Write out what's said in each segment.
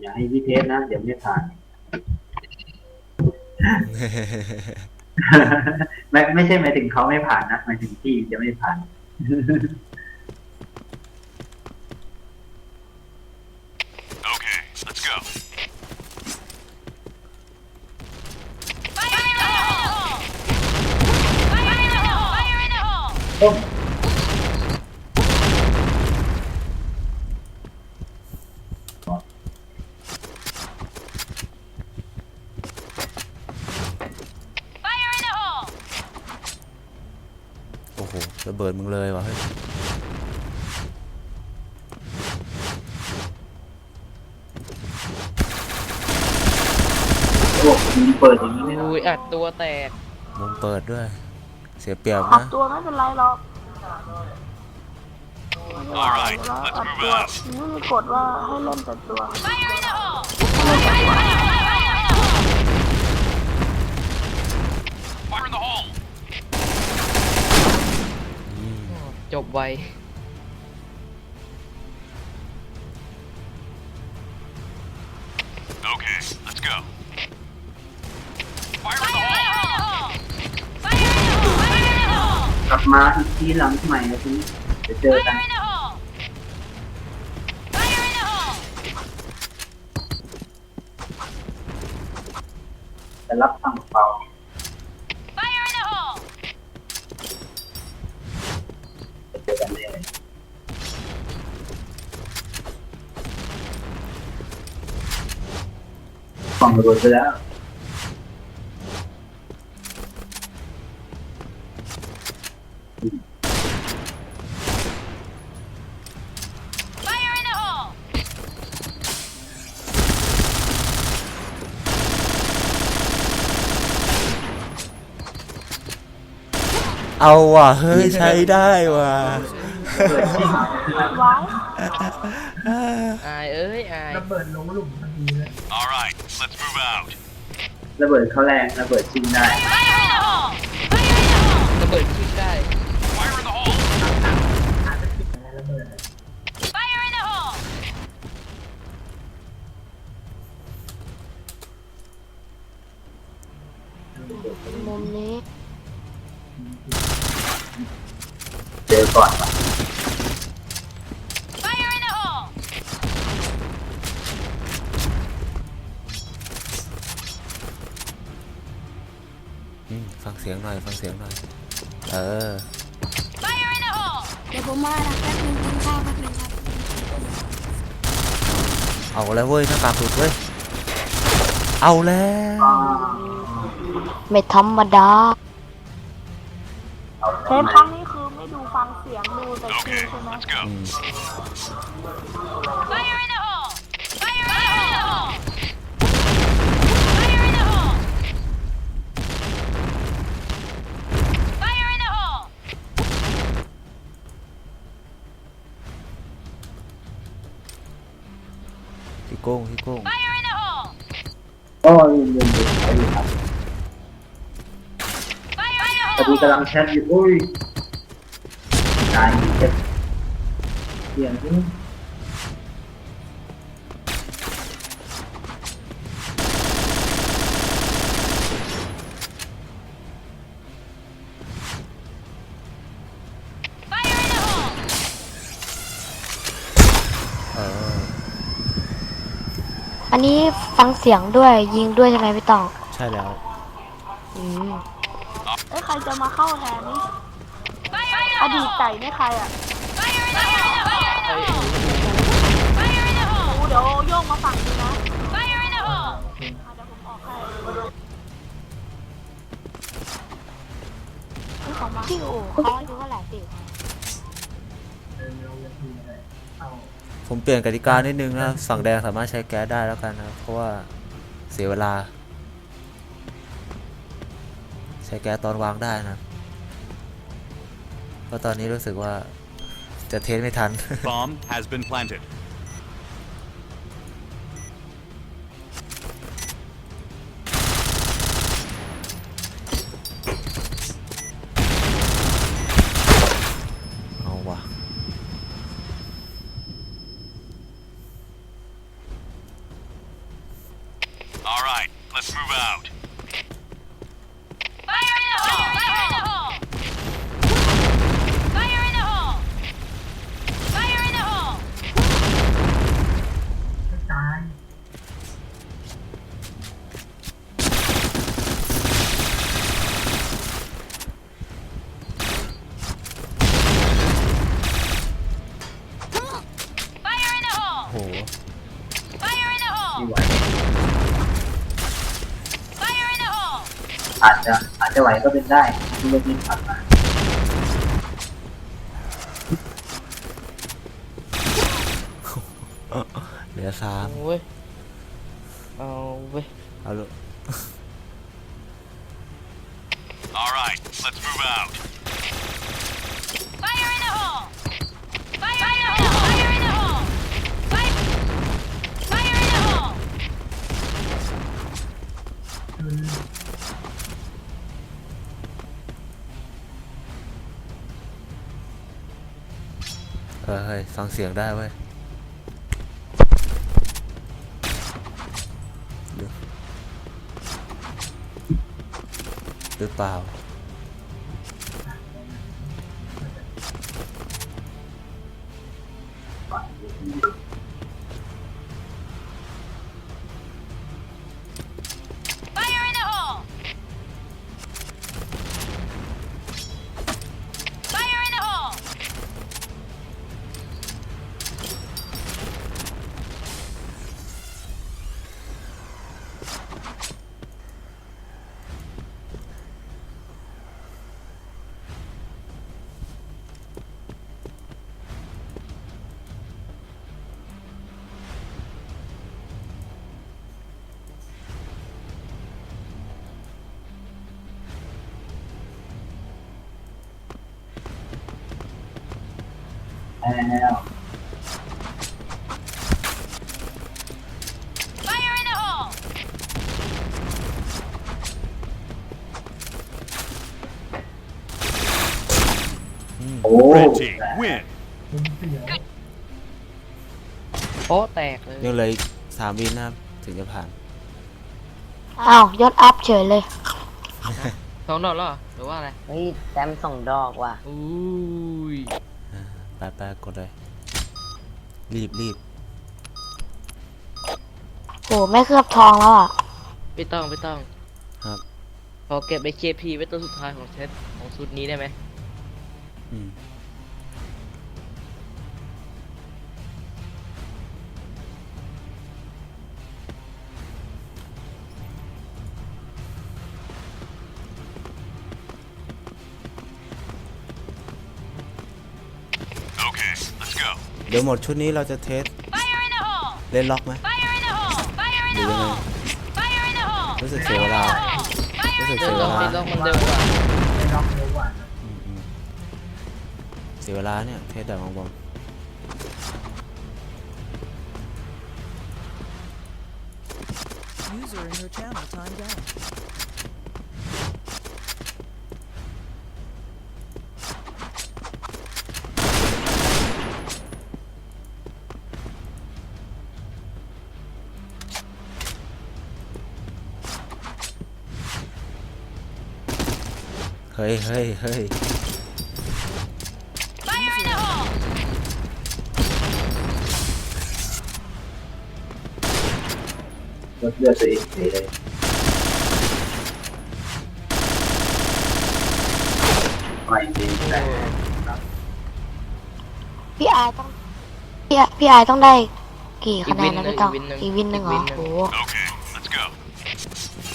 อย่าให้พี่เทสนะ เดี๋ยวไม่ผ่าน ไม่ไม่ใช่หมายถึงเขาไม่ผ่านนะหมายถึงพี่จะไม่ผ่าน Okay, let's go. Fire in the hole! Fire in the hole! Fire in the hole! โอ้ Fire in the hole! โอ้โหระเบิ ดมึงเลยวะเฮ้ยโอ้ยิงเปิดอย่างนี้ไม่ได้อุ้ยอัดตัวแตกมุมเปิดด้วย เสียเปรียบอัดนะ ตัวไม่เป็นไรหรอก Alright, แล้ว let's อัด move ตัว out. ไม่มีกฎว่าให้เล่นแต่ตัว Fire in the hole! Fire in the hole! จบไว Okay, let's go. Fire in Fire the in the hole. hole! Fire in the hole! Fire in the hole! กลับมาอีกทีหลังใหม่นะทีนี้เดี๋ยวเจอกัน Fire in the hole! Fire in the hole! จะรับฟังเปล่า Fire in the hole! จะเจอ กันแน่ฟังระเบิดไปแล้ว เอาว่ะเฮ้ยใช้ได้ว่ะเปิดจริงไว้อายเอ้ยอาย Alright, let's move out. ระเบิดเขาแรงระเบิดจริงได้ Fire in the hole! Fire in the hole! ระเบิดขึ้นได้ Fire in the hole. Fire in the hole! มุมนี้ เจอก่อนว่ะ Fire in the hole! อืมฟังเสียงหน่อย ฟังเสียงหน่อย เออ Fire in the hole! เดี๋ยวผมมานะแป๊บนึงกินข้าวแป๊บนึงครับเอาแล้วเว้ยหน้ากากหลุดเว้ย เอาแล้ว ไม่ธรรมดา เทปครั้งนี้คือไม่ดูฟังเสียงดูแต่ชื่อ Okay, ใช่ไหม let's go. อืม Fire in the hole! Fire in the hole! Fire in the hole! Fire in the hole! พี่โก้งพี่โก้ง Fire in the hole! ก็ลืมลืมลืมเขาอยู่ครับ Fire in the พอดี hole! กำลังแชทอยู่อุ้ยตายอีกเจ็บเสียงนี่ Fire in the hole! เอออันนี้ฟังเสียงด้วยยิงด้วยใช่ไหมพี่ตอง ใช่แล้วอืมเอ้ยใคร จะมาเข้าแทนนี่ Fire in อ the ดีต hole! ไก่นี่ใครอะ Fire in the hole! Fire in the โอ้ hole! เดี๋ยวโยกมาฝั่งนี้นะ Fire in the hole! อะเดี๋ยวผมออกให้นี่ของมาติวเขาอายุเท่าไหร่ติวผมเปลี่ยนกติกานิดนึงนะ ฝั่งแดงสามารถใช้แก๊สได้แล้วกันนะ เพราะว่าเสียเวลาใช้แก๊สตอนวางได้นะเพราะตอนนี้รู้สึกว่าจะเทสไม่ทัน Bomb has been planted. let's move out. โอ้โห Fire in the ไม่ hole! ไหว Fire in the hole! อาจจะอาจจะไหวก็เป็นได้ที่เมื่อกี้ผ่านมาเหลือสามเอาเว้ย เอาเว้ย เอาลูก All right, let's move out. ฟังเสียงได้เว้ยหรือเปล่า แล้ว Fire in the hole! โอ้ Red team, win. โป๊ะแตกเลยยังเหลยสามวินนะครับถึงจะผ่าน อ้าวยศอัพเฉยเลย สองดอกแล้วเหรอหรือว่าอะไรเฮ้ยแต้มส่งดอกว่ะ อุ้ย ไปไปกดเลย รีบรีบโหไม่เคลือบทองแล้วอะ ไม่ต้องไม่ต้องครับพอเก็บไอเคพีไว้ตัวสุดท้ายของเซตของชุดนี้ได้ไหมอืม เดี๋ยวหมดชุดนี้เราจะเทส Fire in the hole! เล่นล็อกไหม Fire in the hole! Fire in หรื the อยังไง hole! Fire in the hole! รู้สึกเสียเวลา Fire รู้สึกเดิเสีนยลเวงลาเดินลงมันเร็วกว่าได้ล็อกเร็วกว่าอืมอืมเสียเวลาเนี่ยเทสแบบบอม ฮ้ยเฮ้ยเฮ้ย Fire in the hole! ลดเลือดตัวเองเฉยเลยไม่จริงแต่พี่อายต้องพี่อายพี่อายต้องได้กี่คะแนนนะพี่ต้องอีอีกกวิวินนหหนึ่นึ่งงเหรออีกวินหนึ่งโอ้โห Okay, let's go.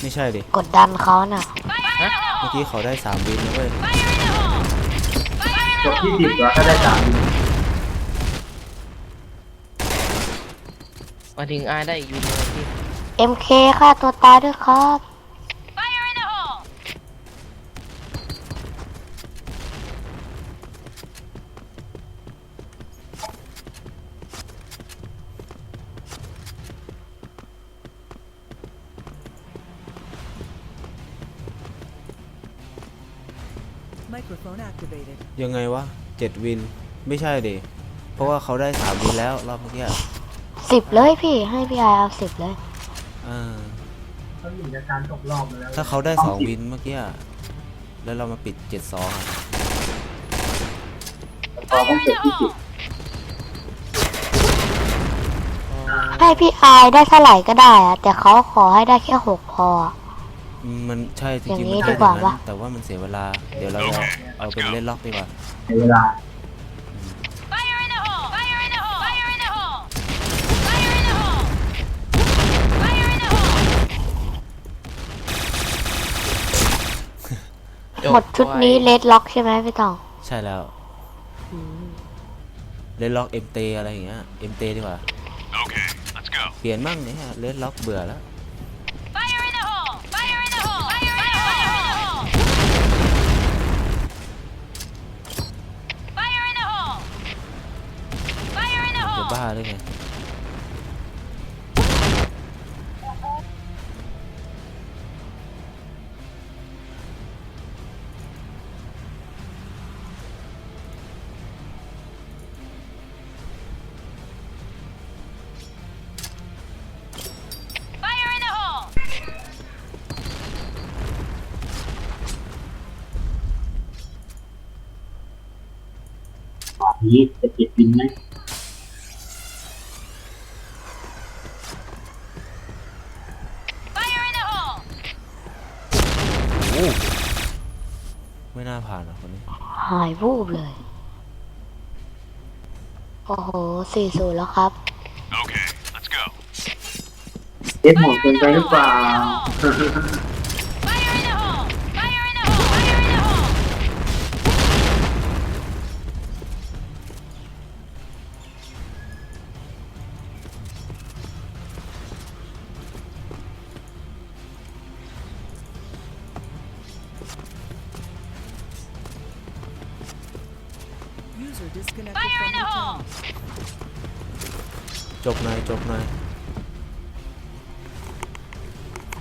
ไม่ใช่ดิกดดันเขาน่ะ Fire in the เมื่อ hole! กี้เขาได้สามวินนะเว้ย Fire in the hole! Fire in จ the บที่ hole! สิบเหรอถ้าได้สามวินมาถึงอายได้อีกวินหนึ่งที่ MK ฆ่าตัวตายด้วยครับ ยังไงวะเจ็ดวินไม่ใช่ดิเพราะว่าเขาได้สามวินแล้วรอบเมื่อกี้สิบเลยพี่ให้พี่อายเอาสิบเลย อ่าเขาหนีจากการตกรอบมาแล้วถ้าเขาได้สองวินเมื่อกี้อะแล้วเรามาปิดเจ็ดสองอะพอต้อง Fire เก็ in บ the ที่สิบ hole! ให้พี่อายได้เท่าไหร่ก็ได้อะแต่เขาขอให้ได้แค่หกพอ มันใช่จอย่างริงๆนี้มันดีได้กว่าอย่างนั้นปะแต่ว่ามันเสียเวลา เดี๋ยวเราจะเอาเป็นเล่นล็อกดีกว่า ในเวลา Fire in the hole! Fire in the hole! Fire in the hole! Fire in the hole! Fire in the hole! จบหมดชุดนี้ไวเลดล็อกใช่ไหมพี่ตองใช่แล้วเล่นล็อกเอ็มเตอะไรอย่างเงี้ยเอ็มเตดีกว่า Okay, let's go. เปลี่ยนมั่งเนี่ยเล่นล็อกเบื่อแล้ว จะ hole! บ้าได้ไง Fire in the hole! ตอนนี้จะเก็บวินไหม คนนี้หายวูบเลย โอ้โหสี่ศูนย์แล้วครับ Okay, let's go. เก็บหมดเกินไปหรือเปล่า อยจบหน่อย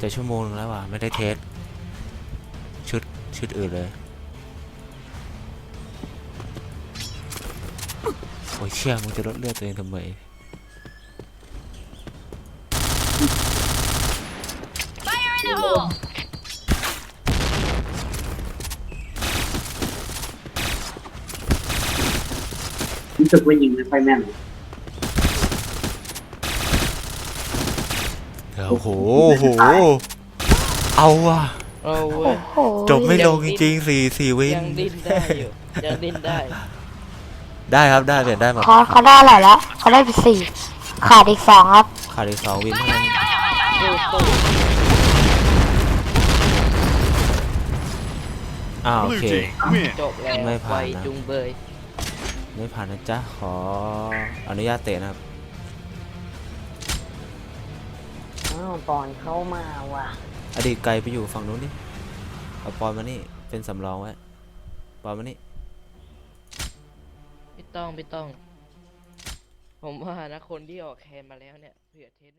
จะชั่วโมงนึงแล้วว่ะไม่ได้เทสชุดชุดอื่นเลยโอ้ยเชี่ยมึงจะลดเลือดตัวเองทำไม Fire in the hole! รู้สึกว่ายิงไม่ค่อยแม่น โอ้โหโอ้โห เอาว่ะ เอาเว้โอ้ยโหจบไม่ลงจริงๆสี่สี่วิน ยังดิ้นได้อยู่ยังดิ้นได้ ได้ครับได้เปลี่ยนได้หมดเขาเขาได้อะไรแล้วเขาได้ไปสี่ขาดอีกสองครับขาดอีกสองวินเท่านั้นสู้สู้อ้าวโอ Blue เค team, win. จบแล้วไม่ผ่านไวนะจุงเบย ไม่ผ่านนะจ๊ะ ขออนุญาตเตะนะครับ อ้าวปอนเข้ามาว่ะ อดีตไกลไปอยู่ฝั่งนู้นนี่เอาปอนมานี่เป็นสำรองไว้ปอนมานี่ไม่ต้องไม่ต้อง ผมว่านะคนที่ออกแคนมาแล้วเนี่ยเผื่อเทส